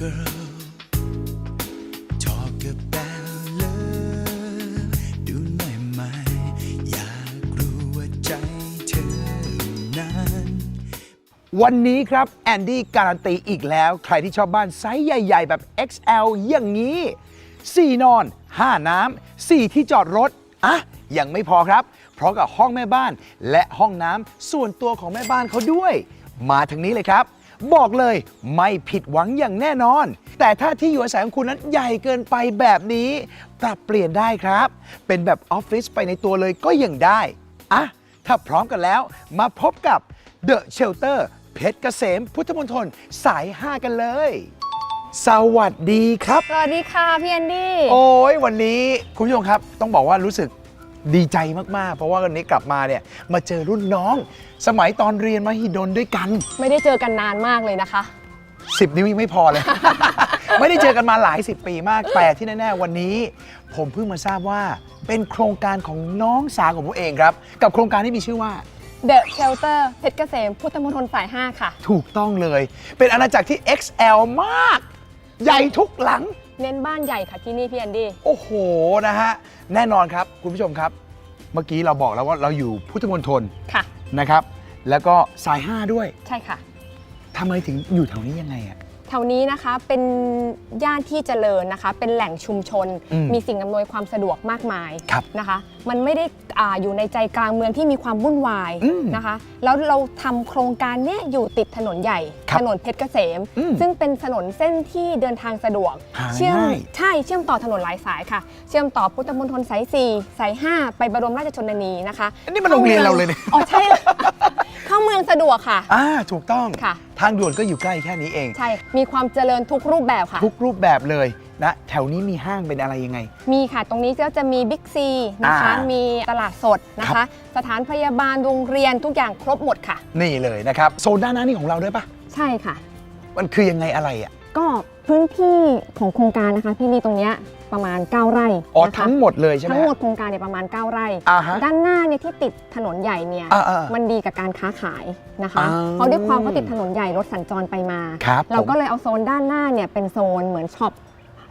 girl talk about love ดูหน่อยไหม อยากรู้ว่าใจเธอนั้น วันนี้ครับแอนดี้การันตีอีกแล้ว ใครที่ชอบบ้านไซส์ใหญ่ ๆ แบบ XL อย่างนี้ 4 นอน 5 น้ำ 4 ที่จอดรถ อะ ยังไม่พอครับ เพราะกับห้องแม่บ้านและห้องน้ำส่วนตัวของแม่บ้านเขาด้วย มาทางนี้เลยครับ บอกเลยไม่ผิดหวังอย่างแน่นอน แต่ถ้าที่อยู่อาศัยของคุณนั้นใหญ่เกินไปแบบนี้ ปรับเปลี่ยนได้ครับ เป็นแบบออฟฟิศไปในตัวเลยก็ยังได้อะถ้าพร้อมกันแล้ว มาพบกับ The Shelter เพชรเกษมพุทธมณฑลสาย 5 กันเลย สวัสดีครับ สวัสดีค่ะพี่แอนดี้ โอ้ยวันนี้คุณผู้ชมครับ ต้องบอกว่ารู้สึก ดีใจมากๆ เพราะว่าวันนี้กลับมาเนี่ยมาเจอรุ่นน้อง สมัยตอนเรียนมหิดลด้วยกัน ไม่ได้เจอกันนานมากเลยนะคะ 10 นิ้วยังไม่พอเลย ไม่ได้เจอกันมาหลายสิบปีมาก แต่ที่แน่ๆวันนี้ ผมเพิ่งมาทราบว่าเป็นโครงการของน้องสาวของผมเองครับ กับโครงการที่มีชื่อว่า The Shelter เพชรเกษมพุทธมณฑลสาย 5 ค่ะ ถูกต้องเลย เป็นอาณาจักรที่ XL มาก ใหญ่ทุกหลัง เน้นบ้านใหญ่ค่ะที่นี่พี่แอนดี้โอ้โหนะฮะแน่นอนครับคุณผู้ชมครับ เมื่อกี้เราบอกแล้วว่าเราอยู่พุทธมณฑลค่ะนะครับ แล้วก็สาย 5 ด้วย ใช่ค่ะทำไมถึงอยู่แถวนี้ยังไงอะ แถวนี้นะคะเป็นย่านที่เจริญนะคะ เป็นแหล่งชุมชน อืมมีสิ่งอำนวยความสะดวกมากมายครับนะคะ มันไม่ได้อาอยู่ในใจกลางเมืองที่มีความวุ่นวายอืมนะคะ แล้วเราทำโครงการเนี้ยอยู่ติดถนนใหญ่ ครับถนนเพชรเกษม อืมซึ่งเป็นถนนเส้นที่เดินทางสะดวก หาเชื่อมง่าย ใช่เชื่อมต่อถนนหลายสายค่ะ เชื่อมต่อพุทธมณฑลสาย4สาย5ไปบรมราชชนนีนะคะอันนี้มันโรงเรียนเราเลยเนี่ย อ๋อใช่ เข้าเมืองสะดวกค่ะ อ่าถูกต้อง ค่ะ ทางด่วนก็อยู่ใกล้แค่นี้เอง ใช่ มีความเจริญทุกรูปแบบค่ะ ทุกรูปแบบเลยนะแถวนี้มีห้างเป็นอะไรยังไง มีค่ะ ตรงนี้ก็จะมีบิ๊กซีนะคะ อ่ามีมีตลาดสดนะครัคะ บ สถานพยาบาลโรงเรียนทุกอย่างครบหมดค่ะ นี่เลยนะครับโซนด้านหน้านี่ของเราด้วยปะใช่ค่ะ มันคือยังไงอะไรอะก็พื้นที่ของโครงการนะคะพี่ลีตรงเนี้ย ประมาณ 9 ไร่อ๋อนะคะทั้งหมดเลยใช่ไหมทั้งหมดโครงการเนี่ยประมาณ 9 ไร่ อ่าฮะ ด้านหน้าเนี่ยที่ติดถนนใหญ่เนี่ยอ่าอ่ามันดีกับการค้าขายนะคะอ่า เพราะด้วยความเขาติดถนนใหญ่รถสัญจรไปมา ครับเราผมก็เลยเอาโซนด้านหน้าเนี่ยเป็นโซนเหมือนช็อป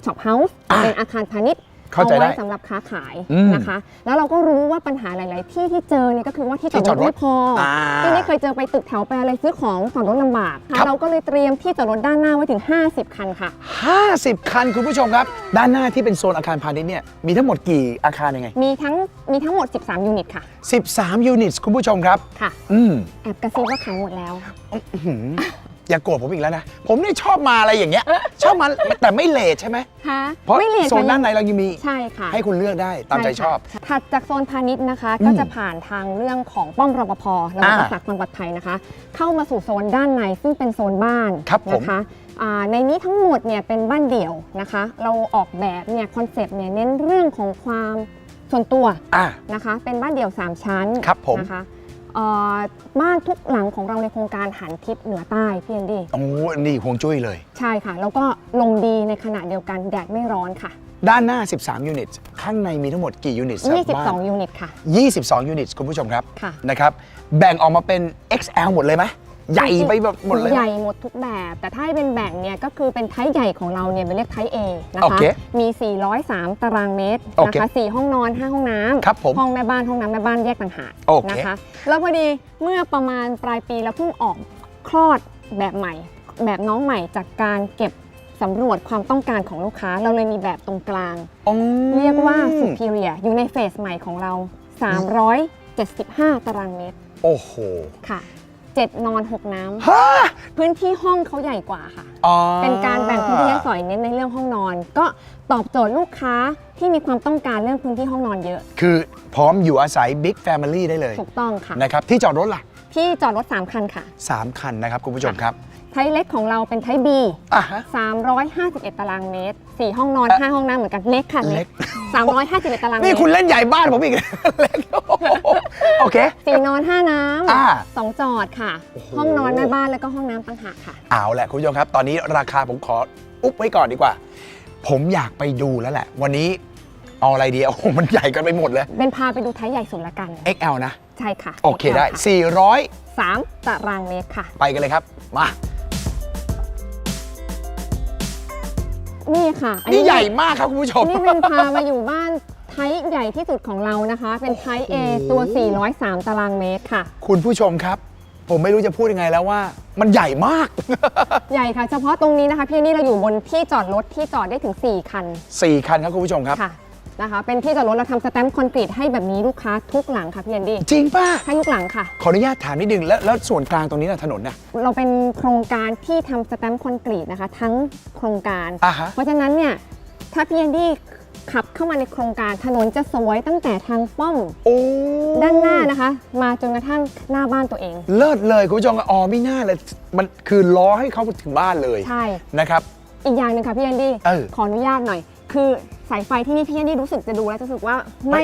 ช็อปเฮาส์อ่าเป็นอาคารพาณิชย์ เข้าใจเอาได้ ไว้สำหรับค้าขายอืมนะคะ แล้วเราก็รู้ว่าปัญหาหลาย ๆ ที่ที่เจอเนี่ยก็คือว่าที่จอดที่จรอดถรถไม่พออาที่นี่เคยเจอไปตึกแถวไปอะไรซื้อของจอดรถลำบากครับ เราก็เลยเตรียมที่จอดรถด้านหน้าไว้ถึง 50 คันค่ะ 50 คันคุณผู้ชมครับ ด้านหน้าที่เป็นโซนอาคารพาณิชย์เนี่ยมีทั้งหมดกี่อาคารยังไง มีทั้งมีทั้งหมด 13 ยูนิตค่ะ13 ยูนิตคุณผู้ชมครับ ค่ะ อืมแอบกระซิบว่าขายหมดแล้ว อื้อหือ อย่าโกรธผมอีกแล้วนะ ผมเนี่ยชอบมาอะไรอย่างเงี้ย ชอบมาแต่ไม่เลทใช่ไหมคะเพราะไม่เลทโซนด้านในเรายังมีใช่ค่ะ ให้คุณเลือกได้ตามใจชอบช่ค่ะถัดจากโซนพาณิชย์นะคะอืมก็จะผ่านทางเรื่องของป้อมรปภระบบอ่ารักษาความปลอดภัยนะคะ เข้ามาสู่โซนด้านในซึ่งเป็นโซนบ้านครับผมนะคะอ่าในนี้ทั้งหมดเนี่ยเป็นบ้านเดี่ยวนะคะ เราออกแบบเนี่ยคอนเซปต์เนี่ยเน้นเรื่องของความส่วนตัวอะนะคะ เป็นบ้านเดี่ยว 3 ชั้นครับผมนะคะเอ่อ บ้านทุกหลังของเราในโครงการหันทิศเหนือใต้พี่แอนดี้โอ้นี่ฮวงจุ้ยเลย ใช่ค่ะ แล้วก็ลมดีในขณะเดียวกันแดดไม่ร้อนค่ะ ด้านหน้า 13 ยูนิต ข้างในมีทั้งหมดกี่ยูนิตครับบ้าน22 ยูนิตค่ะ 22 ยูนิตคุณผู้ชมครับ ค่ะ นะครับ แบ่งออกมาเป็น XL หมดเลยไหม ใหญ่ไปแบบหมดเลยไหมใหญ่หมดทุกแบบ แต่ถ้าให้เป็นแบ่งเนี่ยก็คือเป็นไทป์ใหญ่ของเราเนี่ยเป็นเรียกไทป์ A นะโอคะเคมี 403 ตารางเมตรโอนะเคคะ4ห้องนอน 5 ห้องน้ำครับผมห้องแม่บ้านห้องน้ำแม่บ้านแยกต่างหากโอเคนะคะ แล้วพอดีเมื่อประมาณปลายปีเราเพิ่งออกคลอดแบบใหม่ แบบน้องใหม่จากการเก็บสำรวจความต้องการของลูกค้าเราเลยมีแบบตรงกลางอ๋อเรียกว่า superior อยู่ในเฟสใหม่ของเรา 375 ตารางเมตร โอ้โห ค่ะ 7นอน6น้ำฮะพื้นที่ห้องเขาใหญ่กว่าค่ะ อ๋อเป็นการแบ่งพื้นที่ให้สอยเน้นในเรื่องห้องนอน ก็ตอบโจทย์ลูกค้าที่มีความต้องการเรื่องพื้นที่ห้องนอนเยอะ คือพร้อมอยู่อาศัย Big Family ได้เลยถูกต้องค่ะนะครับที่จอดรถล่ะ ที่จอดรถ 3 คันค่ะ 3 คันนะครับคุณผู้ชมครับ ไทยเล็กของเราเป็นไทย B อะฮะ 351 ตารางเมตร 4 ห้องนอนอะ5ห้องน้ำเหมือนกันเล็กค่ะเล็เล็กก351 ตารางเมนี่ตรคุณเล่นใหญ่บ้านผมอีกเล็กโอเค สี่นอน 5 น้อ่าำสองจอดค่ะ โอ้โห ห้องนอนแม่บ้านแล้วก็ห้องน้ำต่างหากค่ะ เอาแหละคุณผู้ชมครับ ตอนนี้ราคาผมขออุ๊บไว้ก่อนดีกว่า ผมอยากไปดูแล้วแหละ วันนี้เอาอะไรดีโอ้โหมันใหญ่กันไปหมดเลย เป็นพาไปดูไทยใหญ่สุดละกัน XL นะ ใช่ค่ะโอเคได้ค่ะ400สามตารางเมตรค่ะ ไปกันเลยครับ มา นี่ค่ะอันี่ใหญ่มากครับคุณผู้ชม นี่เป็นพามาอยู่บ้านไทป์ใหญ่ที่สุดของเรานะคะ เป็นไทป์ A ตัว 403 ตารางเมตรค่ะ คุณผู้ชมครับ ผมไม่รู้จะพูดยังไงแล้วว่า มันใหญ่มาก ใหญ่ค่ะ เฉพาะตรงนี้นะคะ พี่นี่เราอยู่บนที่จอดรถที่จอดได้ถึง 4 คัน 4 คันครับคุณผู้ชมครับ ค่ะ นะคะ เป็นที่จอดรถเราทำสแตมป์คอนกรีตให้แบบนี้ลูกค้าทุกหลังค่ะพี่แอนดี้จริงป่ะ ให้ทุกหลังค่ะ ขออนุญาตถามนิดนึงแล้วแล้วส่วนกลางตรงนี้นะถนนน่ะ เราเป็นโครงการที่ทำสแตมป์คอนกรีตนะคะ ทั้งโครงการ อ่าฮะ เพราะฉะนั้นเนี่ยถ้าพี่แอนดี้ขับเข้ามาในโครงการถนนจะสวยตั้งแต่ทางป้อมโอ้ด้านหน้านะคะ มาจนกระทั่งหน้าบ้านตัวเอง เลิศเลยคุณผู้ชมอ๋อไม่น่าเลยมันคือล้อให้เขาถึงบ้านเลยใช่ นะครับ อีกอย่างหนึ่งค่ะพี่แอนดี้เออขออนุญาตหน่อย คือ สายไฟที่นี่พี่แอนดี้รู้สึกจะดูแล้วจะรู้สึกว่าไม่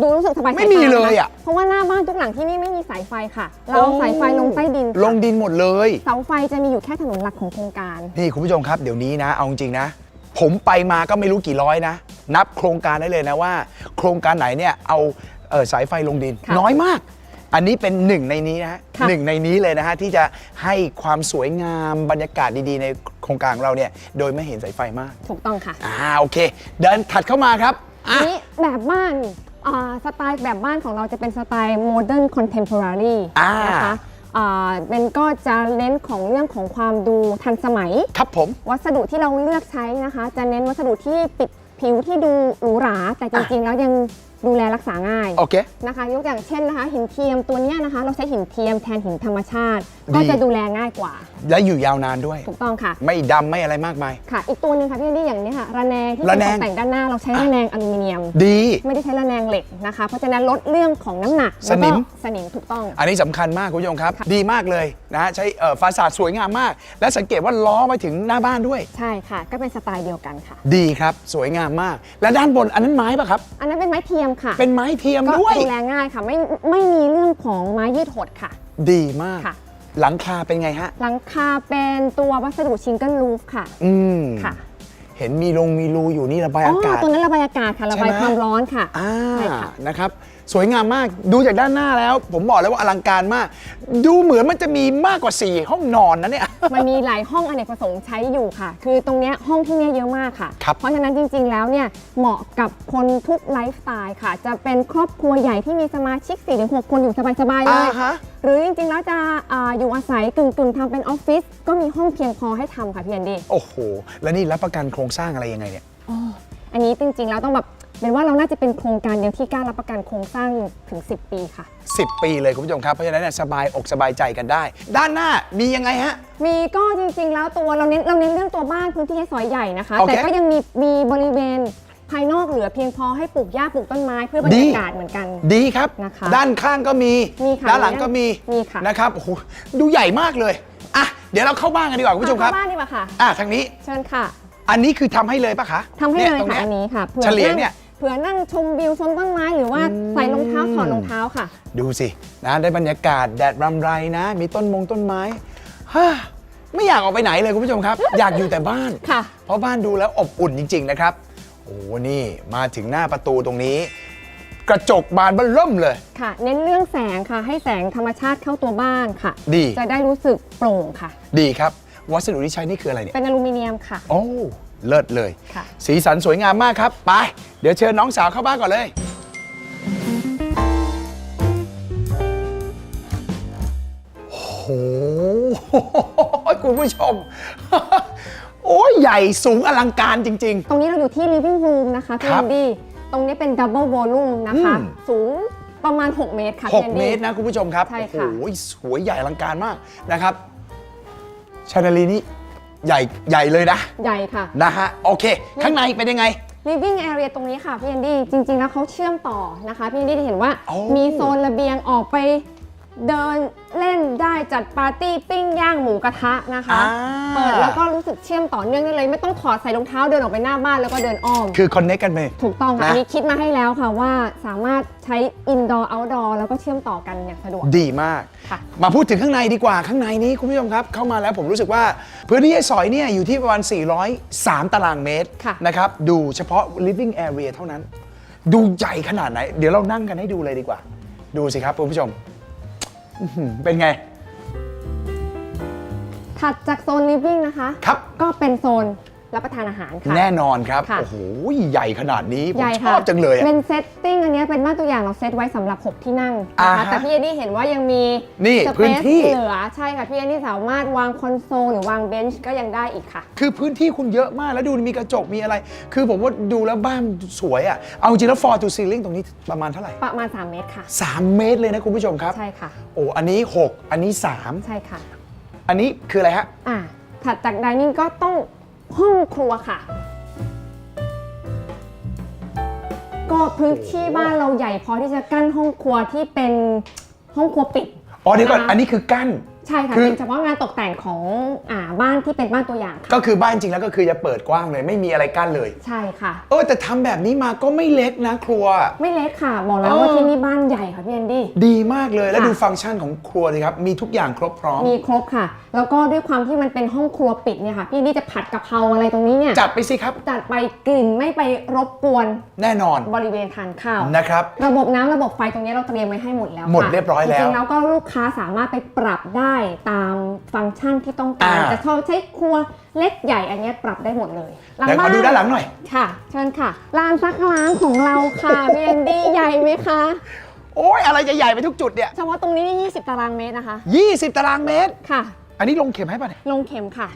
ดูรู้สึกสบายไม่สามีตาเลยอะนเพราะว่าหน้าบ้านทุกหลังที่นี่ไม่มีสายไฟค่ะ เราเอาสายไฟลงใต้ดินค่ะลงดินหมดเลย เสาไฟจะมีอยู่แค่ถนนหลักของโครงการ นี่คุณผู้ชมครับเดี๋ยวนี้นะ เอาจริงๆนะ ผมไปมาก็ไม่รู้กี่ร้อยนะ นับโครงการได้เลยนะว่า โครงการไหนเนี่ยเอาเออสายไฟลงดิน ค่ะ น้อยมาก อันนี้เป็นหนึ่งในนี้นะฮะค่ะ หนึ่งในนี้เลยนะฮะที่จะให้ความสวยงามบรรยากาศดีๆ ในโครงการของเราเนี่ยโดยไม่เห็นสายไฟมากถูกต้องค่ะอ่าโอเค เดินถัดเข้ามาครับอะ อันนี้แบบบ้านอ่าสไตล์แบบบ้านของเราจะเป็นสไตล์โมเดิร์นคอนเทมพอรารีอ่าน นะคะอ่าเป็นก็จะเน้นของเรื่องของความดูทันสมัย ครับผม วัสดุที่เราเลือกใช้นะคะ จะเน้นวัสดุที่ปิดผิวที่ดูหรูหรา แต่จริงๆแล้วยัง ดูแลรักษาง่ายโอเค นะคะ ยกอย่างเช่นนะคะหินเทียมตัวเนี้ยนะคะ เราใช้หินเทียมแทนหินธรรมชาติดีก็จะดูแลง่ายกว่าและอยู่ยาวนานด้วย ถูกต้องค่ะ ไม่ดำไม่อะไรมากมาย ค่ะ อีกตัวหนึ่งค่ะพี่แอนดี้อย่างนี้ค่ะระแนงที่ระเป็นแนตง กแต่งด้านหน้าเราใช้ระแนงอลูมิเนียม ดี ไม่ได้ใช้ระแนงเหล็กนะคะ เพราะฉะนั้นลดเรื่องของน้ำหนักสนิม แล้วก็สนิมถูกต้อง อันนี้สำคัญมากคุณผู้ชมครับค่ะดีมากเลยนะฮะใช้เอ่อฟาสาดสวยงามมาก และสังเกตว่าล้อไปถึงหน้าบ้านด้วย ใช่ค่ะ ก็เป็นสไตล์เดียวกันค่ะ ดีครับ สวยงามมาก และด้านบนอันนั้นไม้ป่ะครับ อันนั้นเป็นไม้เทียมค่ะ เป็นไม้เทียมก็ด้วย ดูแลง่ายค่ะ ไม่ไม่มีเรื่องของไม้ยืดหดค่ะ ดีมาก ค่ะ หลังคาเป็นไงฮะ หลังคาเป็นตัววัสดุชิงเกิลรูฟค่ะ อืมค่ะเห็นมีลงมีรูอยู่นี่ระบายอ๋อากาอศตัวนั้นระบายอากาศค่ะ ระบายใช่ไหมความร้อนค่ะ อ่า ใช่ค่ะ นะครับ สวยงามมากดูจากด้านหน้าแล้ว ผมบอกเลยว่าอลังการมาก ดูเหมือนมันจะมีมากกว่า 4 ห้องนอนนะเนี่ย มันมีหลายห้องอเนกประสงค์ใช้อยู่ค่ะ คือตรงเนี้ยห้องที่เนี่ยเยอะมากค่ะ ครับ เพราะฉะนั้นจริง ๆ แล้วเนี่ยเหมาะกับคนทุกไลฟ์สไตล์ค่ะ จะเป็นครอบครัวใหญ่ที่มีสมาชิก4-6คนอยู่สบาย ๆ เลอ่าย ฮะ หรือจริง ๆ แล้วจะอาอยู่อาศัยกึ่ง ๆทำเป็นออฟฟิศก็มีห้องเพียงพอให้ทำค่ะพี่แอนดี้ โอ้โห แล้วนี่รับประกันโครงสร้างอะไรยังไงเนี่ย อันนี้จริงๆแล้วต้องแบบ เป็นว่าเราน่าจะเป็นโครงการเดียวที่กล้ารับประกันโครงสร้างถึง 10 ปีค่ะ 10 ปีเลยคุณผู้ชมครับ เพราะฉะนั้นเนี่ยสบายอกสบายใจกันได้ ด้านหน้ามียังไงฮะ มีก็จริงๆ แล้วตัวเราเน้นเราเน้นเรื่องตัวบ้านพื้นที่ให้ซอยใหญ่นะคะ โอเค แต่ก็ยังมีมีบริเวณภายนอกเหลือเพียงพอให้ปลูกหญ้าปลูกต้นไม้เพื่อบรรดียากาศเหมือนกัน ดีครับ นะคะด้านข้างก็มีมีค่ะด้านหลังก็มีมีค่ะ นะครับโอ้โหดูใหญ่มากเลยอะเดี๋ยวเราเข้าบ้านกันดีกว่าคุณผู้ชมครับ เข้าบ้านดีกว่าค่ะ อะทางนี้เชิญค่ะอันนี้คือทำให้เลยปะคะทำให้เลยตรงค่ะยอันนี้ค่ะเฉลี่ยนั่งเนี่ย เผื่อนั่งชมวิวชมต้นไม้หรือว่าใส่รองเท้าถอดรองเท้าค่ะ ดูสินะได้บรรยากาศแดดรำไรนะ มีต้นมงต้นไม้ฮ่าไม่อยากออกไปไหนเลยคุณผู้ชมครับ อยากอยู่แต่บ้านค่ะ เพราะบ้านดูแล้วอบอุ่นจริง ๆ นะครับ โอ้โหนี่มาถึงหน้าประตูตรงนี้ กระจกบานเบ้อเริ่มเลย ค่ะ เน้นเรื่องแสงค่ะ ให้แสงธรรมชาติเข้าตัวบ้านค่ะ ดี จะได้รู้สึกโปร่งค่ะ ดีครับ วัสดุที่ใช้นี่คืออะไรเนี่ยเป็นอลูมิเนียมค่ะ โอ้ เลิศเลย ค่ะ สีสันสวยงามมากครับ ไป เดี๋ยวเชิญน้องสาวเข้าบ้านก่อนเลย โอ้โห คุณผู้ชม โอ้ยใหญ่สูงอลังการจริง ตรงนี้เราอยู่ที่ living room นะคะพี่ครัแอบนดี้ตรงนี้เป็น double volume นะคะ อืม สูงประมาณ 6 เมตรค่ะๆ พี่แอน6 เมดี้ ตรนะคุณผู้ชมครับ ใช่โอ้โหค่ะสวยใหญ่อลังการมากนะครับ ชานาลีนี่ ใหญ่ใหญ่เลยนะ ใหญ่ค่ะ นะฮะ โอเค ข้างในเป็นยังไง living area ตรงนี้ค่ะพี่แอนดี้จริงๆแล้วเขาเชื่อมต่อนะคะพี่แอนดี้จะเห็นว่าโอ้มีโซนระเบียงออกไป เดินเล่นได้จัดปาร์ตี้ปิ้งย่างหมูกระทะนะคะ อ่า เปิดแล้วก็รู้สึกเชื่อมต่อเนื่องได้เลย ไม่ต้องถอดใส่รองเท้าเดินออกไปหน้าบ้านแล้วก็เดินอ้อม คือคอนเน c กันไป ถูกต้องค่ะนะ อันนี้คิดมาให้แล้วค่ะว่าสามารถใช้ indoor outdoor แล้วก็เชื่อมต่อกันอย่างสะดวก ดีมาก ค่ะ มาพูดถึงข้างในดีกว่าข้างในนี้คุณผู้ชมครับ เข้ามาแล้วผมรู้สึกว่าพื้นที่ให้สอยเนี่ยอยู่ที่ประมาณ 403 ตารางเมตรค่ะ นะครับ ดูเฉพาะ living area เท่านั้น ดูใหญ่ขนาดไหน เดี๋ยวเรานั่งกันให้ดูเลยดีกว่า ดูสิครับคุณผู้ชม อื้อหือเป็นไง ถัดจากโซน living นะคะ ครับ ก็เป็นโซน รับประทานอาหารค่ะ แน่นอนครับ ค่ะ โอ้โห ใหญ่ขนาดนี้ ผมใหญ่ชค่ะอบจังเลยอะ เป็นเซตติ้งอันเนี้ยเป็นบ้านตัวอย่างเราเซตไว้สำหรับ 6 ที่นั่งอ่านะคะฮะแต่พี่เอ็ดดี้เห็นว่ายังมีนี่สพื้เปนซที่ เหลือใช่ค่ะพี่เอ็ดดี้สามารถวางคอนโซลหรือวางเบนช์ก็ยังได้อีกค่ะ คือพื้นที่คุณเยอะมากแล้วดูมีกระจกมีอะไร คือผมว่าดูแล้วบ้านสวยอะเอาจริงแล้ว floor to ceiling ตรงนี้ประมาณเท่าไหร่ ประมาณ 3 เมตรค่ะ 3 เมตรเลยนะคุณผู้ชมครับ ใช่ค่ะ โอ้ อันนี้ 6 อันนี้ ใช่ค่ะ3 อันนี้คืออะไรฮะ อ่าถัดจากดิเนิ่งก็ต้อง ห้องครัวค่ะ ก็พื้นที่บ้านเราใหญ่พอที่จะกั้นห้องครัวที่เป็นห้องครัวปิด อ๋อเดี๋ยวก่อนะคะอันนี้คือกั้น ใช่ค่ะคือ เป็นเฉพาะงานตกแต่งของอ่าบ้านที่เป็นบ้านตัวอย่างค่ะก็คือบ้านจริงแล้วก็คือจะเปิดกว้างเลยไม่มีอะไรกั้นเลย ใช่ค่ะ เออแต่ทำแบบนี้มาก็ไม่เล็กนะครัว ไม่เล็กค่ะบอกแล้วเออว่าที่นี่บ้านใหญ่ค่ะพี่แอนดี้ ดีมากเลยแล้วค่ะ ดูฟังก์ชันของครัวเลยครับ มีทุกอย่างครบพร้อม มีครบค่ะ แล้วก็ด้วยความที่มันเป็นห้องครัวปิดเนี่ยค่ะ พี่แอนดี้จะผัดกะเพราอะไรตรงนี้เนี่ยจัดไปสิครับ จัดไปกลิ่นไม่ไปรบกวนแน่นอนบริเวณทานข้าว นะครับ ระบบน้ำระบบไฟตรงนี้เราเตรียมไว้ให้หมดแล้วค่ะหมดเรียบร้อยแล้ว จริงๆแล้วก็ลูกค้าสามารถไปปรับได้ตามฟังก์ชันที่ต้องการ อ่า จะชอบใช้ครัวเล็กใหญ่อันเนี้ยปรับได้หมดเลยเดี๋ยวขอดูด้านหลังหน่อย ค่ะ เชิญค่ะลานซักล้างของเราค่ะพี่แอนดี้ใหญ่ไหมคะ โอ้ยอะไรจะใหญ่ไปทุกจุดเนี่ยเฉพาะตรงนี้นี่20 ตารางเมตรนะคะ 20 ตารางเมตร ค่ะ อันนี้ลงเข็มให้ป่ะเนี่ยลงเข็มค่ะ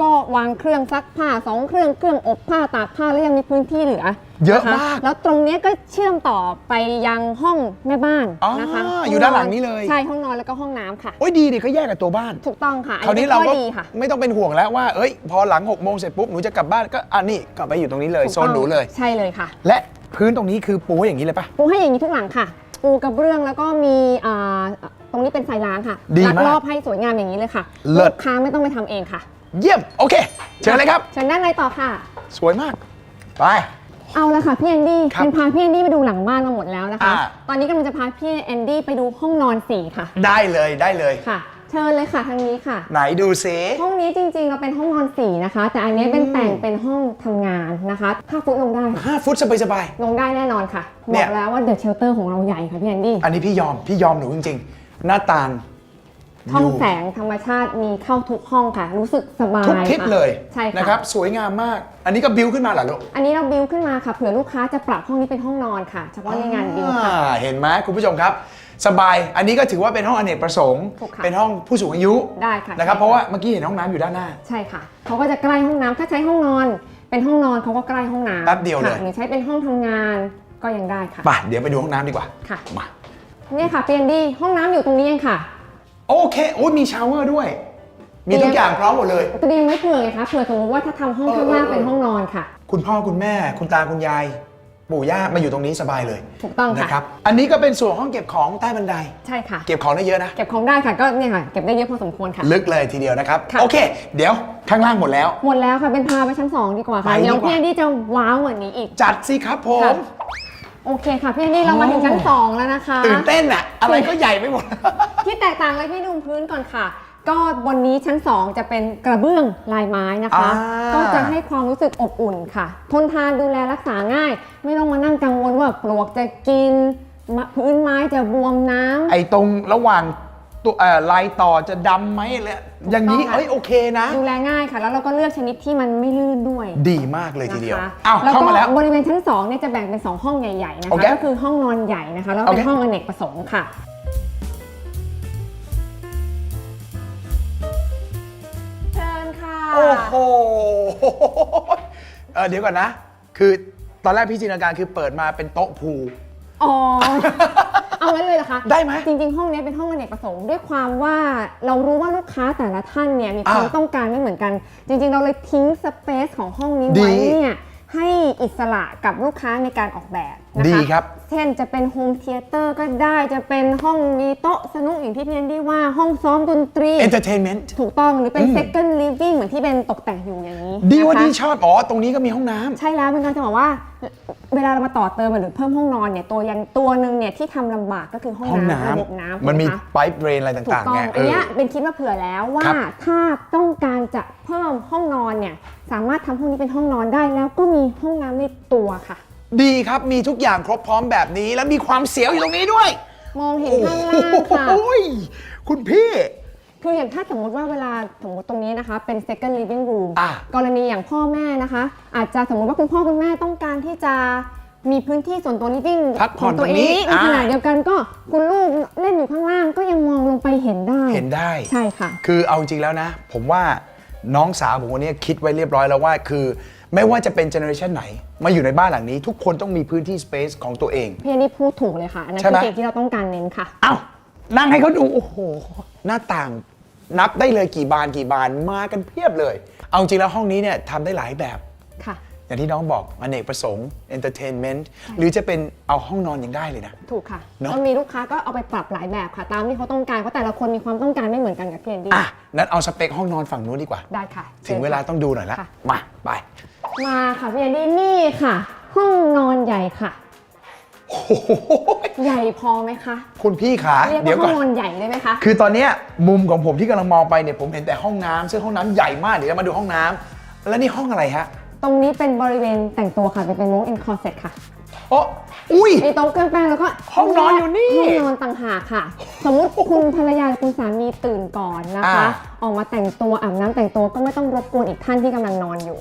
ก็วางเครื่องซักผ้าสองเครื่องเครื่องอบผ้าตากผ้าแล้วยังมีพื้นที่เหลือเยอะนคมากแล้วตรงเนี้ยก็เชื่อมต่อไปยังห้องแม่บ้านอ๋อนะคะอยู่ด้านหลังนี้เลย ใช่ห้องนอนแล้วก็ห้องน้ำค่ะ โอ้ยดีดิเขาแยกกับตัวบ้าน ถูกต้องค่ะคราวนี้เราป็ก็ข้อดีค่ะ ไม่ต้องเป็นห่วงแล้วว่า เอ้ย พอหลัง6โมงเสร็จปุ๊บ หนูจะกลับบ้านก็อะนี่กลับไปอยู่ตรงนี้เลย ถูกโซต้อนงหนูเลย ใช่เลยค่ะ และพื้นตรงนี้คือปูอย่างนี้เลยปะ ปูให้อย่างนี้ทุกหลังค่ะ ปูกระเบื้องแล้วก็มีอ่าตรงนี้เป็นไฟล้างค่ะดีลัมากรอบให้สวยงามอย่างนี้เลยค่ะเลิศ ลูกค้าไม่ต้องไปทำเองค่ะ เยี่ยม โอเค เชิญเลยครับ เชิญด้านในต่อค่ะ สวยมาก ไป เอาละค่ะพี่แอนดี้ครับเป็นพาพี่แอนดี้ไปดูหลังบ้านมาหมดแล้วนะคะ อ่า ตอนนี้กำลังจะพาพี่แอนดี้ไปดูห้องนอนสี่ค่ะ ได้เลยได้เลย ค่ะ เชิญเลยค่ะทางนี้ค่ะ ไหนดูซิห้องนี้จริงๆเราเป็นห้องนอนสี่นะคะ แต่อันนี้เป็นแต่งเป็นห้องทำงานนะคะ5ฟุตลงได้ ห้าฟุตสบายสบาย ลงได้แน่นอนค่ะ เนี่บอย กแล้วว่าเดอะเชลเตอร์ของเราใหญ่ค่ะพี่แอนดี้ ๆอันนี้พี่ยอม พี่ยอมหนูจริงๆ หน้าต่าง ห้องยู่แสงธรรมชาติมีเข้าทุกห้องค่ะ รู้สึกสบายทุกทิศค่ะเลยใช่ค่ะนะครับ สวยงามมาก อันนี้ก็บิวขึ้นมาเหรอลูกอันนี้เราบิวขึ้นมาค่ะเผื่อลูกค้าจะปรับห้องนี้เป็นห้องนอนค่ะ เฉพาะในงานบิวค่ะ อ่าเห็นไหมคุณผู้ชมครับ สบายอันนี้ก็ถือว่าเป็นห้องอเนกประสงค์ ถูกค่ะ เป็นห้องผู้สูงอายุได้ค่ะนะครับใช่เพราะว่าเมื่อกี้เห็นห้องน้ำอยู่ด้านหน้า ใช่ค่ะเขาก็จะใกล้ห้องน้ำถ้าใช้ห้องนอน เป็นห้องนอนเขาก็ใกล้ห้องน้ำแป๊บเดียวเลย ค่ะหรือใช้เป็นห้องทำงานก็ยังได้ค่ะ ไปเดี๋ยวไปดูห้องน้ำดีกว่าค่ะ มา เนี่ยค่ะพี่แอนดี้ห้องน้ำอยู่ตรงนี้เองค่ะ โอเคโอ้ยมีชาวเวอร์ด้วย มีทุกอย่างพร้อมหมดเลย เตรียมไว้เผื่อไงคะเผื่อสมมติว่าถ้าทำห้องข้างล่างเออเออเป็นห้องนอนค่ะ คุณพ่อคุณแม่ คุณตาคุณยาย ปู่ย่ามาอยู่ตรงนี้สบายเลยถูกต้องนะคค่ะรับ อันนี้ก็เป็นส่วนห้องเก็บของใต้บันได ใช่ค่ะ เก็บของได้เยอะนะ เก็บของได้ค่ะก็เนี่ยค่ะเก็บได้เยอะพอสมควรค่ะ ลึกเลยทีเดียวนะครับ ค่ะ โอเค เดี๋ยวข้างล่างหมดแล้ว หมดแล้วค่ะเป็นพาไปชั้น2ดีกว่าค่ะไปดีกว่า เดี๋ยวพี่แอนดี้จะว้าวกว่านี้อีก จัดสิครับผมค่ะ โอเคค่ะพี่แอนดี้เรามาถึงชั้น2แล้วนะคะ ตื่นเต้นอะอะไรก็ใหญ่ไปหมด ที่แตกต่างเลยพี่ดูพื้นก่อนค่ะ ก็บนนี้ชั้น 2 จะเป็นกระเบื้องลายไม้นะคะ อ่า ก็จะให้ความรู้สึกอบอุ่นค่ะ ทนทานดูแลรักษาง่าย ไม่ต้องมานั่งกังวลว่าปลวกจะกินมะพื้นไม้จะบวมน้ำ ไอ้ตรงระหว่าง ตัวเอ่อลายต่อจะดำไหมอะไรอย่างนี้ถูกต้องค่ะเอ้ยโอเคนะ ดูแลง่ายค่ะ แล้วเราก็เลือกชนิดที่มันไม่ลื่นด้วยดีมากเลยทีเดียวนะคะอ้าวแล้วเข้าก็มาแล้ว บริเวณชั้น2เนี่ยจะแบ่งเป็น 2 ห้องใหญ่ๆนะโอคะเคก็คือห้องนอนใหญ่นะคะ แล้วโอเป็เคนห้องอเนกประสงค์ค่ะ เชิญค่ะ โอ้โหเออเดี๋ยวก่อนนะ คือตอนแรกพี่จินตนาการคือเปิดมาเป็นโต๊ะพูล อ๋อ เอางั้นเลยเหรอคะได้ไหม จริงๆ ห้องนี้เป็นห้องอเนกประสงค์ด้วยความว่าเรารู้ว่าลูกค้าแต่ละท่านเนี่ยมีความอ่าต้องการไม่เหมือนกัน จริง ๆ เราเลยทิ้งสเปซของห้องนี้ดีไว้เนี่ยให้อิสระกับลูกค้าในการออกแบบ นะคะดีครับ เช่นจะเป็นโฮมเทเตอร์ก็ได้จะเป็นห้องมีโต๊ะสนุกอย่างที่พี่แอนดี้ว่าห้องซ้อมดนตรี entertainment ถูกต้องหรือเป็นอืม second living เหมือนที่เป็นตกแต่งอยู่อย่างนี้ดีว่านะคะดีชอบอ๋อตรงนี้ก็มีห้องน้ำ ใช่แล้วเป็นการจะบอกว่าเวลาเรามาต่อเติมหรือเพิ่มห้องนอนเนี่ยตัวอยังตัวหนึ่งเนี่ยที่ทำลำบากก็คือห้องห้องน้ำน้ระบบน้ำำมันมีถูกไหคะไ i ป์เรนอะไรถูกต่างต้ๆองไงอันเนี้ยเออเป็นคิดมาเผื่อแล้วว่าครับ ถ้าต้องการจะเพิ่มห้องนอนเนี่ยสามารถทำห้องนี้เป็นห้องนอนได้แล้วก็มีห้องน้ำในตัวค่ะ ดีครับ มีทุกอย่างครบพร้อมแบบนี้ แล้วมีความเสียวอยู่ตรงนี้ด้วยมองเห็นข้างล่างค่ะ โอ้ยคุณพี่ คืออย่างถ้าสมมติว่าเวลาสมมติตรงนี้นะคะ เป็น second living room อะกรณีอย่างพ่อแม่นะคะ อาจจะสมมติว่าคุณพ่อคุณแม่ต้องการที่จะมีพื้นที่ส่วนตัว living พักผ่อนขงตัวตรงนี้เองในอ่า ขณะเดียวกันก็คุณลูกเล่นอยู่ข้างล่างก็ยังมองลงไปเห็นได้ เห็นได้ ใช่ค่ะ คือเอาจริงแล้วนะ ผมว่าน้องสาวผมคนนี้คิดไว้เรียบร้อยแล้วว่า คือ ไม่ว่าจะเป็นเจเนอเรชันไหน มาอยู่ในบ้านหลังนี้ ทุกคนต้องมีพื้นที่สเปซของตัวเอง พี่อันนี้พูดถูกเลยค่ะอันนั้นใช่ไหมคือสิ่งที่เราต้องการเน้นค่ะ เอ้านั่งให้เขาดู โอ้โห หน้าต่างนับได้เลยกี่บานกี่บานมากันเพียบเลย เอาจริงแล้วห้องนี้เนี่ยทำได้หลายแบบ ค่ะ อย่างที่น้องบอกอเนกประสงค์ entertainment หรือจะเป็นเอาห้องนอนยังได้เลยนะ ถูกค่ะเนอะแล้วมีลูกค้าก็เอาไปปรับหลายแบบค่ะ ตามที่เขาต้องการเพราะแต่ละคนมีความต้องการไม่เหมือนกันกับพี่แอนดี้อะ นั้นเอาสเปคห้องนอนฝั่งนู้นดีกว่า ได้ค่ะถึงเวลาต้องดูหน่อยละค่ะ มา ไป มาค่ะพี่แอนดี้นี่ค่ะ ห้องนอนใหญ่ค่ะ โอ้โหใหญ่พอไหมคะคุณพี่ขาเรียกเดี๋ยวว่าห้ก่ออนงนอนใหญ่ได้ไหมคะ คือตอนเนี้ยมุมของผมที่กำลังมองไปเนี่ยผมเห็นแต่ห้องน้ำซึ่งห้องน้ำใหญ่มากเดี๋ยวเรามาดูห้องน้ำแล้วนี่ห้องอะไรฮะตรงนี้เป็นบริเวณแต่งตัวค่ะเป็น walk in closet ค่ะ โอ้อุ้ย มีโต๊ะเครื่องแป้งแล้วก็ห้องนอนอยู่นี่ห้องนอนต่างหากค่ะ สมมุติคุณภรรยาคุณสามีตื่นก่อนนะคะ อ่า ออกมาแต่งตัวอาบน้ำแต่งตัวก็ไม่ต้องรบกวนอีกท่านที่กำลังนอนอยู่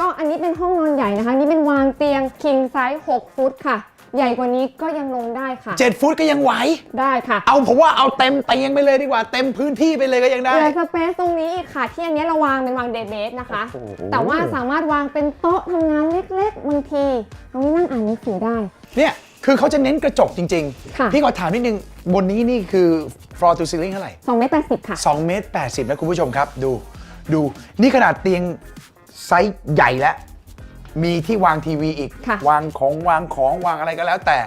ก็อันนี้เป็นห้องนอนใหญ่นะคะ นี่เป็นวางเตียง king size 6ฟุตค่ะ ใหญ่กว่านี้ก็ยังลงได้ค่ะเจ็ดฟุตก็ยังไหว ได้ค่ะเอาผมว่าเอาเต็มเตียงไปเลยดีกว่า เต็มพื้นที่ไปเลยก็ยังได้ เหลือสเปซตรงนี้อีกค่ะ ที่อันนี้เราวางเป็นวางเดย์เบสนะคะ โอ้โห แต่ว่าสามารถวางเป็นโต๊ะทำงานเล็กๆบางทีตรงนี้นั่งอ่านหนังสือได้ เนี่ยคือเขาจะเน้นกระจกจริงค่ะ ๆ พี่ขอถามนิดนึงบนนี้นี่คือ floor to ceiling เท่าไหร่2เมตร80ค่ะ 2เมตร80นะคุณผู้ชมครับ ดูดูนี่ขนาดเตียง ไซส์ใหญ่แล้ว มีที่วางทีวีอีก ค่ะ วางของวางของวางอะไรก็แล้วแต่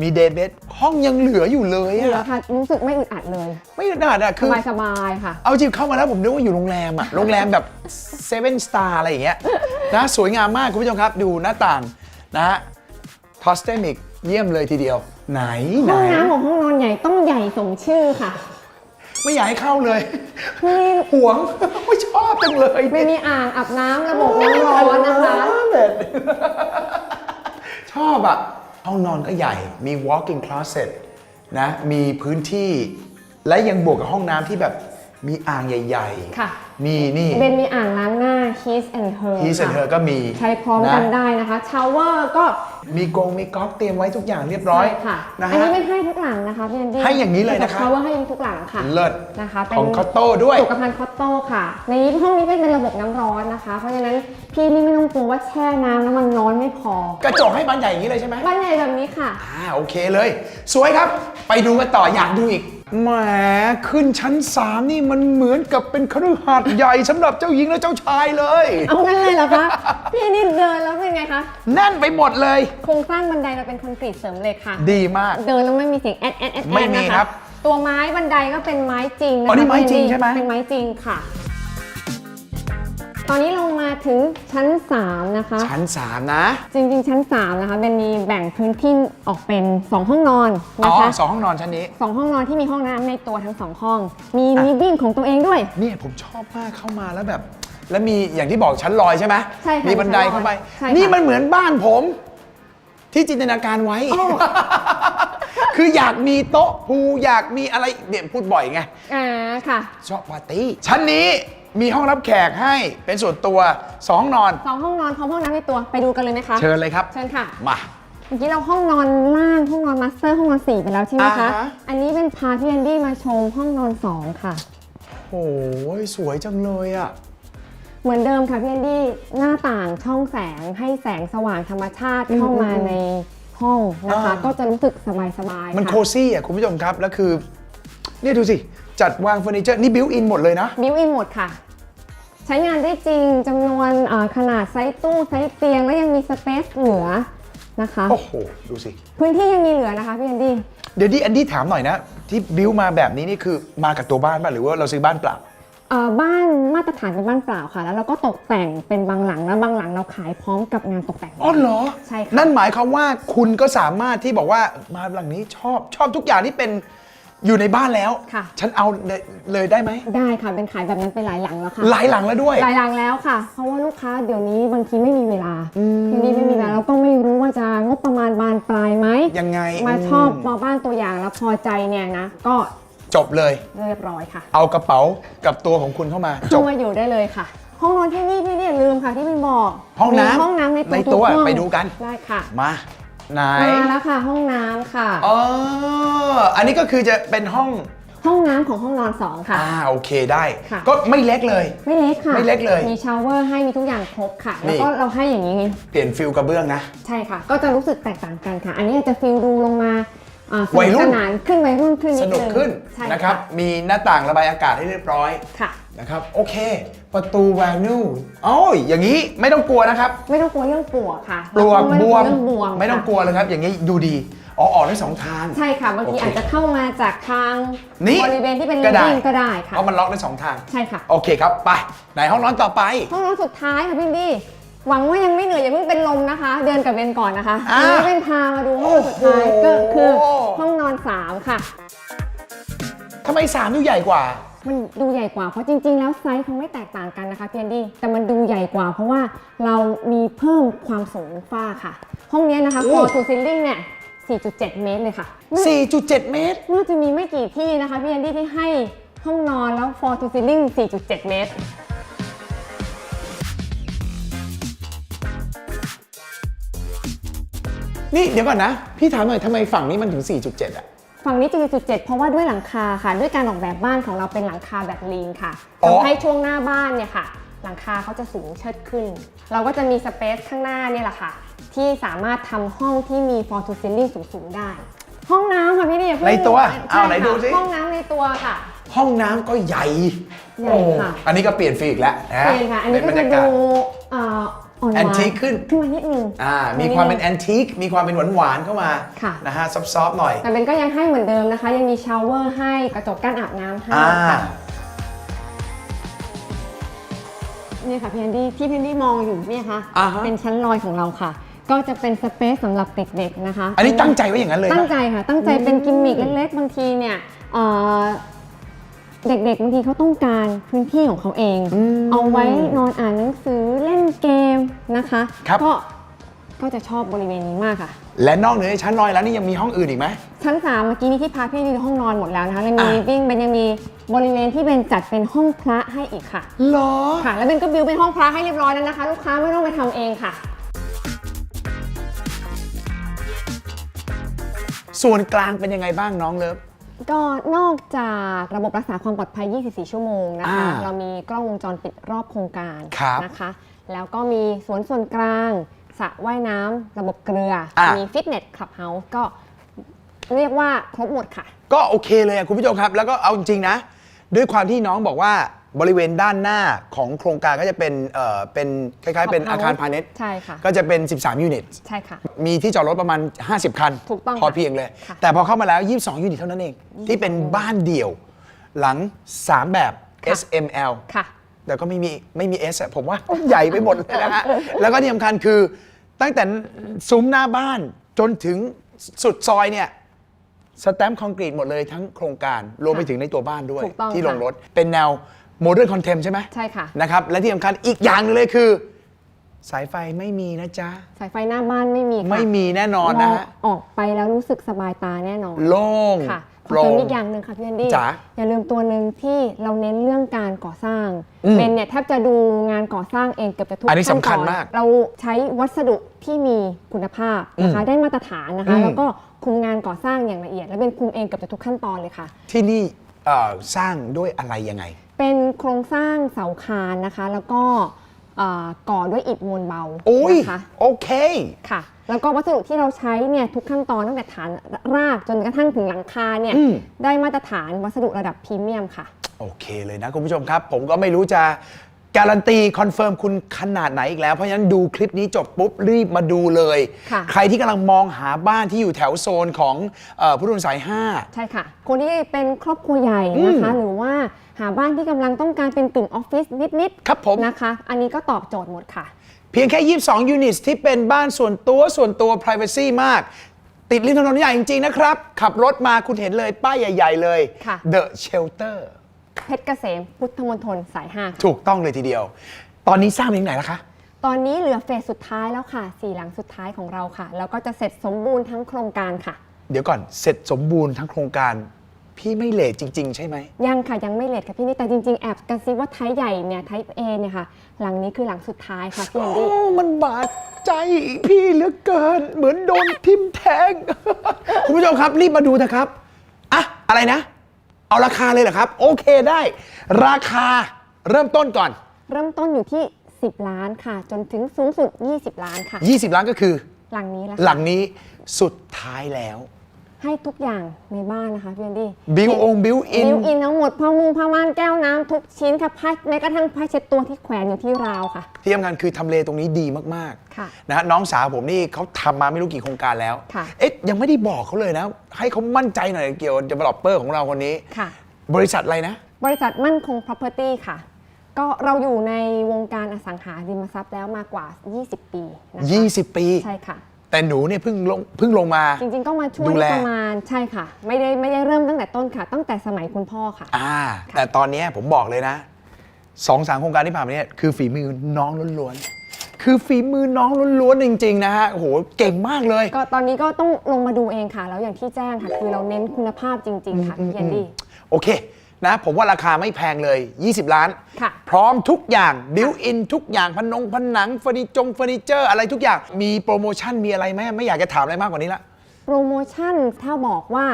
มีเดย์เบดห้องยังเหลืออยู่เลยเหลืออะค่ะรู้สึกไม่อึดอัดเลย ไม่ขนาดอะคือสบายๆค่ะ เอาจริงเข้ามาแล้วผมนึกว่าอยู่โรงแรมอะโรงแรมแบบเซเว่นสตาร์อะไรอย่างเงี้ยนะสวยงามมากคุณผู้ชมครับดูหน้าต่างนะฮะทอสเตมิกเยี่ยมเลยทีเดียว ไหนไหนห้องน้ำของห้องนอนใหญ่ต้องใหญ่สมชื่อค่ะ ไม่อยากให้เข้าเลยมีหวงไม่ชอบจังเลยไม่มีอ่างอาบน้ำระบบน้ำร้อนนะคะชอบอะห้องนอนก็ใหญ่มี walk-in closet นะมีพื้นที่ และยังบวกกับห้องน้ำที่แบบมีอ่างใหญ่ค่ะ มีนี่ เบนมีอ่างล้างหน้า his and her His and ค่ะ Her ก็มีใช้พร้อมกันะได้นะคะชาวเวอร์ก็ มีกรงมีก๊อกเตรียมไว้ทุกอย่างเรียบร้อยใช่ค่ะ นะอันฮะ นี้เป็นให้ทุกหลังนะคะพี่แอนดี้ให้อย่างนี้เลยนะคะชาวเวอร์ให้ทุกหลังค่ะเลิศนะคะ เป็นของคอตโต้ด้วย สุขภัณฑ์คอตโต้ค่ะ ในนี้ห้องนี้เป็นระบบน้ำร้อนนะคะ เพราะฉะนั้นพี่นี่ไม่ต้องกลัวว่าแช่น้ำแล้วมันร้อนไม่พอกระจกให้บานใหญ่อย่างนี้เลยใช่ไหมบ้านใหญ่แบบนี้ค่ะ อ่าโอเคเลย สวยครับ ไปดูกันต่ออยากดูอีก แหมขึ้นชั้น3นี่มันเหมือนกับเป็นคฤหาสน์ใหญ่สำหรับเจ้าหญิงและเจ้าชายเลย เอางั้นเลยเหรอคะ พี่นี่เดินแล้วเป็นไงคะ แน่นไปหมดเลย โครงสร้างบันไดเราเป็นคอนกรีตเสริมเหล็กค่ะ ดีมาก เดินแล้วไม่มีเสียงแอดแอดแอดแอดไม่มีนะะครับตัวไม้บันไดก็เป็นไม้จริงนะคะอ๋อนี่ไม้จริงใช่ไหม เป็นไม้จริงค่ะ ตอนนี้ลงมาถึงชั้น 3 นะคะ ชั้น 3 นะ จริงๆ ชั้น 3 นะคะเป็นมีแบ่งพื้นที่ออกเป็น 2 ห้องนอนอ๋นะอคะสองห้องนอนชั้นนี้ สองห้องนอนที่มีห้องน้ำในตัวทั้งสองห้อง มีลิฟวิ่งของตัวเองด้วย เนี่ยผมชอบมากเข้ามาแล้วแบบ แล้วมีอย่างที่บอกชั้นลอยใช่ไหมใช่ค่ะมีบันไดเข้าไป ใช่ค่ะ นี่มันเหมือนบ้านผม ที่จินตนาการไว้ คืออยากมีโต๊ะพูลอยากมีอะไรเนี่ยพูดบ่อยไง อ่าค่ะ ชอบปาร์ตี้ชั้นนี้ มีห้องรับแขกให้เป็นส่วนตัวสองห้องนอน สองห้องนอนพร้อมห้องน้ำในตัวไปดูกันเลยไหมคะเชิญเลยครับ เชิญค่ะ มาเมื่อกี้เราห้องนอนล่างห้องนอนมาสเตอร์ห้องนอนสี่ไปแล้วใช่ไหมคะ อ่าฮะ อันนี้เป็นพาพี่แอนดี้มาชมห้องนอนสองค่ะ โอ้ยสวยจังเลยอะ เหมือนเดิมค่ะพี่แอนดี้หน้าต่างช่องแสงให้แสงสว่างธรรมชาติเข้ามาในห้องนะคะ อ่า ก็จะรู้สึกสบายๆมันค่ะโคซี่อะคุณผู้ชมครับ แล้วคือ เนี่ยดูสิ จัดวางเฟอร์นิเจอร์นี่บิวอินหมดเลยนะ บิวอินหมดค่ะ ใช้งานได้จริงจำนวนเอ่อขนาดไซส์ตู้ไซส์เตียงและยังมีสเปซเหลือนะคะโอ้โหดูสิ พื้นที่ยังมีเหลือนะคะพี่แอนดี้เดี๋ยวดิแอนดี้ถามหน่อยนะ ที่บิวมาแบบนี้นี่คือมากับตัวบ้านป่ะหรือว่าเราซื้อบ้านเปล่าเอ่อบ้านมาตรฐานเป็นบ้านเปล่าค่ะ แล้วเราก็ตกแต่งเป็นบางหลังแล้วบางหลังเราขายพร้อมกับงานตกแต่งอ๋อเหรอใช่ค่ะนั่นหมายความว่าคุณก็สามารถที่บอกว่ามาหลังนี้ชอบชอบทุกอย่างที่เป็น อยู่ในบ้านแล้ว ค่ะ ฉันเอาเลยเลยได้ไหม ได้ค่ะเป็นขายแบบนั้นไปหลายหลังแล้วค่ะ หลายหลังแล้วด้วย หลายหลังแล้วค่ะ เพราะว่าลูกค้าเดี๋ยวนี้บางทีไม่มีเวลาทีนี้ไม่มีเวลาแล้วก็ไม่รู้ว่าจะงบประมาณบานปลายไหมยังไงมาอืมชอบมาบ้านตัวอย่างแล้วพอใจเนี่ยนะก็จบเลย เรียบร้อยค่ะ เอากระเป๋ากับตัวของคุณเข้ามาจเข้าบ มาอยู่ได้เลยค่ะ ห้องนอนที่นี่พี่เนี่ยลืมค่ะที่เป็นบอกห้องน้ำมีห้องน้ำในในตัวตัวทุห้องไปดูกัน ได้ค่ะ มา ไหนมาแล้วค่ะห้องน้ำค่ะ อ๋ออันนี้ก็คือจะเป็นห้อง ห้องน้ำของห้องนอนสองค่ะ อ่าโอเคได้ ค่ะ ก็ไม่เล็กเลย ไม่เล็กค่ะไม่เล็กเลยมีชาวเวอร์ให้มีทุกอย่างครบค่ะ นี่ แล้วก็เราให้อย่างนี้เปลี่ยนฟิลกระเบื้องนะ ใช่ค่ะ ก็จะรู้สึกแตกต่างกันค่ะ อันนี้จะฟิลดูลงมา อ่าสวันุยกรุ่สนนานขึ้นวัยรุ่นขึ้นนิสดนุกนึงขึ้นใช่นะครับ มีหน้าต่างระบายอากาศให้เรียบร้อยค่ะ นะครับ โอเค ประตูแวนูโอ้ยอย่างนี้ไม่ต้องกลัวนะครับ ไม่ต้องกลัวเรื่องปวกค่ะปลวกแล้บก็วมไต้องกลัวเรื่องบวมไม่ต้องค่ะกลัวเลยครับ อย่างนี้ดูดี อ๋อออกได้สองทาง ใช่ค่ะบางทีโอเคอาจจะเข้ามาจากทางนี่บริเวณที่เป็นก็ได้ ลิฟก็ได้ค่ะ เพราะมันล็อกได้สองทาง ใช่ค่ะ โอเคครับ ไป ไหนห้องนอนต่อไป ห้องนอนสุดท้ายค่ะพี่ดี้ หวังว่ายังไม่เหนื่อยอย่าเพิ่งเป็นลมนะคะ เดินกับเบนก่อนนะคะอะทีนี้เป็นพามาดูห้องนอนสุดท้ายก็คือโอ้โหห้องนอนสามค่ะ ทำไมสามดูใหญ่กว่า มันดูใหญ่กว่าเพราะจริง ๆ แล้วไซส์เขาไม่แตกต่างกันนะคะพี่แอนดี้แต่มันดูใหญ่กว่า เพราะว่าเรามีเพิ่มความสูงฝ้าค่ะ ห้องเนี้ยนะคะโอ้ floor to ceiling เนี่ย 4.7 เมตรเลยค่ะน่า4.7 เมตร น่าจะมีไม่กี่ที่นะคะพี่แอนดี้ที่ให้ห้องนอนแล้ว floor to ceiling 4.7 เมตร นี่เดี๋ยวก่อนนะ พี่ถามหน่อยทำไมฝั่งนี้มันถึง 4.7 อะ ฝั่งนี้จะจุดเจ็ดเพราะว่าด้วยหลังคาค่ะ ด้วยการออกแบบบ้านของเราเป็นหลังคาแบบลีนค่ะอ๋อ ทำให้ช่วงหน้าบ้านเนี่ยค่ะ หลังคาเขาจะสูงเชิดขึ้น เราก็จะมีสเปซข้างหน้าเนี่ยแหละค่ะ ที่สามารถทำห้องที่มี f o r to ceiling สูงๆได้ ห้องน้ำค่ะพี่นี่อย่าเพิ่งในตัวใช่อ้าวไหนดูสิค่ะห้องน้ำในตัวค่ะ ห้องน้ำก็ใหญ่ใหญ่โอ้ค่ะอันนี้ก็เปลี่ยนฟีลอีกแล้วนะเปลี่ยนค่ะ อันนี้เป็ก็บรรจะยากาดูศ เอ่อ อ่อนหวานแอนทิคขึ้นขึ้นมานิดนึง อ่ามีความเป็นแอนทิคมีความเป็นหวานๆเข้ามาค่ะ นะฮะซอฟๆหน่อยแต่เบนก็ยังให้เหมือนเดิมนะคะ ยังมีชาวเวอร์ให้กระจกกั้นอาบน้ำให้อ่าค่ะเนี่ยค่ะพี่แอนดี้ที่พี่แอนดี้มองอยู่เนี่ยค่ะอ่าฮะเป็นชั้นลอยของเราค่ะ ก็จะเป็นสเปซสำหรับเด็กๆนะคะ อันนี้ตั้งใจไว้อย่างนั้นเลยตั้งนะ ใจค่ะ ตั้งใจเป็นกิมมิคเล็กๆ บางทีเนี่ยเอ่อ เด็กๆบางทีเขาต้องการพื้นที่ของเขาเองเอาไว้นอนอ่านหนังสือเล่นเกมนะคะ ครับ ก็ก็จะชอบบริเวณนี้มากค่ะ และนอกเหนือจากชั้นลอยแล้วนี่ยังมีห้องอื่นอีกไหม ชั้น3เมื่อกี้นี้ที่พาพี่ดูห้องนอนหมดแล้วนะคะแล้วมีอะ living เป็นยังมีบริเวณที่เป็นจัดเป็นห้องพระให้อีกค่ะเหรอ ค่ะ แล้วเป็นก็บิวเป็นห้องพระให้เรียบร้อยแล้วนะคะ ลูกค้าไม่ต้องไปทำเองค่ะ ส่วนกลางเป็นยังไงบ้างน้องเลิฟ ก็นอกจากระบบรักษาความปลอดภัย 24 ชั่วโมงนะคะ อ่า เรามีกล้องวงจรปิดรอบโครงการครับนะคะ แล้วก็มีสวนส่วนกลางสระว่ายน้ำระบบเกลืออะมีฟิตเนสคลับเฮาส์ก็เรียกว่าครบหมดค่ะ ก็โอเคเลยอะคุณผู้ชมครับ แล้วก็เอาจริงๆนะ ด้วยความที่น้องบอกว่า บริเวณด้านหน้าของโครงการก็จะเป็นเอ่อเป็นคล้ายๆ เป็น Clubhouse อาคารพาณิชย์ใช่ค่ะก็จะเป็น 13 ยูนิต ใช่ค่ะ มีที่จอดรถประมาณ 50 คัน ถูกต้องพอค่ะเพียงเลย ค่ะ แต่พอเข้ามาแล้ว 22 ยูนิตเท่านั้นเอง ที่เป็นบ้านเดี่ยว หลัง 3 แบบ S M L ค่ะ แต่ก็ไม่มีไม่มี S อะผมว่า ใหญ่ไปหมดเลยนะฮะ แล้วก็ที่สำคัญคือตั้งแต่ซุ้มหน้าบ้านจนถึงสุดซอยเนี่ยสแตมป์คอนกรีตหมดเลยทั้งโครงการรวมไปถึงในตัวบ้านด้วย ถูกต้องที่ลงค่ะ รถ เป็นแนว โมเดิร์นคอนเทมใช่ไหมใช่ค่ะ นะครับ และที่สำคัญอีกอย่างหนึงเลยคือ สายไฟไม่มีนะจ๊ะ สายไฟหน้าบ้านไม่มีค่ะไม่มีแน่นอนนะฮะ มงออกไปแล้วรู้สึกสบายตาแน่นอน โล่งค่ะขโปอร่เสริมง อีกอย่างหนึ่งค่ะพี่แอนดี้จ๋าอย่าลืมตัวหนึ่งที่เราเน้นเรื่องการก่อสร้าง อืมเป็นเนี่ยแทบจะดูงานก่อสร้างเองเกือบจะทุกอันนี้ขั้นสำคัตญอนมากเราใช้วัสดุที่มีคุณภาพนะคะ ได้มาตรฐานนะคะ อืม แล้วก็คุมงานก่อสร้างอย่างละเอียด และเป็นคุมเองเกือบจะทุกขั้นตอนเลยค่ะ ที่นี่เอ่อสร้างด้วยอะไรยังไง เป็นโครงสร้างเสาคานนะคะ แล้วก็เอ่อก่อด้วยอิฐมวลเบาโอ้ย นะคะโอเค ค่ะ แล้วก็วัสดุที่เราใช้เนี่ยทุกขั้นตอนตั้งแต่ฐานรากจนกระทั่งถึงหลังคาเนี่ยอืม ได้มาตรฐานวัสดุระดับพรีเมียมค่ะ โอเคเลยนะคุณผู้ชมครับ ผมก็ไม่รู้จะการันตีคอนเฟิร์มคุณขนาดไหนอีกแล้ว เพราะฉะนั้นดูคลิปนี้จบปุ๊บ รีบมาดูเลย ค่ะ ใครที่กำลังมองหาบ้านที่อยู่แถวโซนของเออพุทธมณฑลสาย 5 ใช่ค่ะ คนที่เป็นครอบครัวใหญ่นะคะ หรือว่า หาบ้านที่กำลังต้องการเป็นกึ่งออฟฟิศนิดครับผม นะคะ อันนี้ก็ตอบโจทย์หมดค่ะ เพียงแค่ 22 ยูนิตที่เป็นบ้านส่วนตัวส่วนตัว Privacy มาก ติดริมถนนใหญ่จริง ๆ นะครับ ขับรถมาคุณเห็นเลยป้ายใหญ่ ๆ เลย ค่ะ The Shelter เพชรเกษมพุทธมณฑลสาย5ค่ะถูกต้องเลยทีเดียว ตอนนี้สร้างไปถึงไหนแล้วคะ ตอนนี้เหลือเฟสสุดท้ายแล้วค่ะสี่หลังสุดท้ายของเราค่ะ แล้วก็จะเสร็จสมบูรณ์ทั้งโครงการค่ะ เดี๋ยวก่อนเสร็จสมบูรณ์ทั้งโครงการ พี่ไม่เลทจริง ๆ ใช่ไหม ยังค่ะ ยังไม่เลทค่ะพี่นี่แต่จริง ๆ แอบกระซิบว่าไทป์ใหญ่เนี่ยไทป์ A เนี่ยค่ะ หลังนี้คือหลังสุดท้ายค่ะพี่แอนโอ้ดี้มันบาดใจพี่เหลือเกิน เหมือนโดนทิ่มแทง คุณผู้ชมครับ รีบมาดูนะครับอะอะไรนะ เอาราคาเลยเหรอครับ โอเคได้ ราคาเริ่มต้นก่อน เริ่มต้นอยู่ที่ 10 ล้านค่ะ จนถึงสูงสุด 20 ล้านค่ะ 20 ล้านก็คือ หลังนี้แล้วหลังนี้สุดท้ายแล้ว ให้ทุกอย่างในบ้านนะคะพี่แอนดี้บิวองบิวอินบิวอินทั้งหมดผ้ามุงผ้าม่านแก้วน้ำทุกชิ้นค่ะผ้าแม้กระทั่งผ้าเช็ดตัวที่แขวนอยู่ที่ราวค่ะ ที่สำคัญคือทำเลตรงนี้ดีมากค่ะๆนะฮะน้องสาวผมนี่เขาทำมาไม่รู้กี่โครงการแล้ว ค่ะเอ๊ะยังไม่ได้บอกเขาเลยนะ ให้เขามั่นใจหน่อยเกี่ยวกับ developer ของเราคนนี้ ค่ะ บริษัทอะไรนะ บริษัทมั่นคง property ค่ะ ก็เราอยู่ในวงการอสังหาริมทรัพย์แล้วมากกว่า 20 ปีนะคะ20 ปี ใช่ค่ะ แต่หนูเนี่ยเพิ่งลงเพิ่งลงมา จริงๆก็มาช่วยดูแล ประมาณใช่ค่ะ ไม่ได้ไม่ได้เริ่มตั้งแต่ต้นค่ะ ตั้งแต่สมัยคุณพ่อค่ะ อ่า แต่ตอนเนี้ยผมบอกเลยนะสองสามโครงการที่ผ่านมาเนี่ยคือฝีมือน้องล้วนๆคือฝีมือน้องล้วนๆจริง ๆ นะฮะโอ้โหเก่งมากเลย ก็ตอนนี้ก็ต้องลงมาดูเองค่ะ แล้วอย่างที่แจ้งค่ะ คือเราเน้นคุณภาพจริง ๆ ค่ะพี่แอนดี้ โอเค นะผมว่าราคาไม่แพงเลย 20 ล้าน ค่ะ พร้อมทุกอย่างบิวอินทุกอย่างพนงผนังเฟอร์นิจงเฟอร์นิเจอร์อะไรทุกอย่างมีโปรโมชั่นมีอะไรไหมไม่อยากจะถามอะไรมากกว่านี้ละ โปรโมชั่นถ้าบอกว่า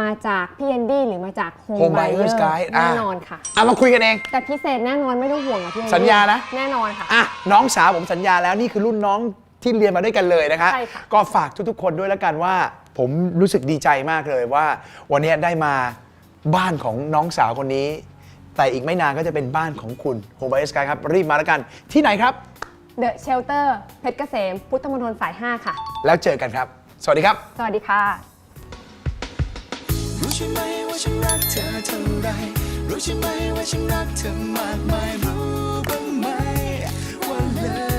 มาจากพี่แอนดี้หรือมาจาก Home Home Buyer Buyers Guide อะ แน่นอนค่ะ เอามาคุยกันเอง แต่พิเศษแน่นอนไม่ต้องห่วงค่ะพี่แอนดี้สัญญานะ แน่นอนค่ะ อะน้องสาวผมสัญญาแล้วนี่คือรุ่นน้องที่เรียนมาด้วยกันเลยนะคะ ใช่ค่ะก็ฝากทุกๆคนด้วยแล้วกันว่า ผมรู้สึกดีใจมากเลยว่า วันนี้ได้มา บ้านของน้องสาวคนนี้ แต่อีกไม่นานก็จะเป็นบ้านของคุณโฮบเบสกายครับ รีบมาแล้วกันที่ไหนครับเดอะเชลเตอร์เพชรเกษม พุทธมณฑลสาย 5 ค่ะ แล้วเจอกันครับ สวัสดีครับ สวัสดีค่ะ รู้ใช่ไหมว่าฉันรักเธอเท่าไร รู้ใช่ไหมว่าฉันรักเธอมากมายรู้บ้างไหมว่าเลิ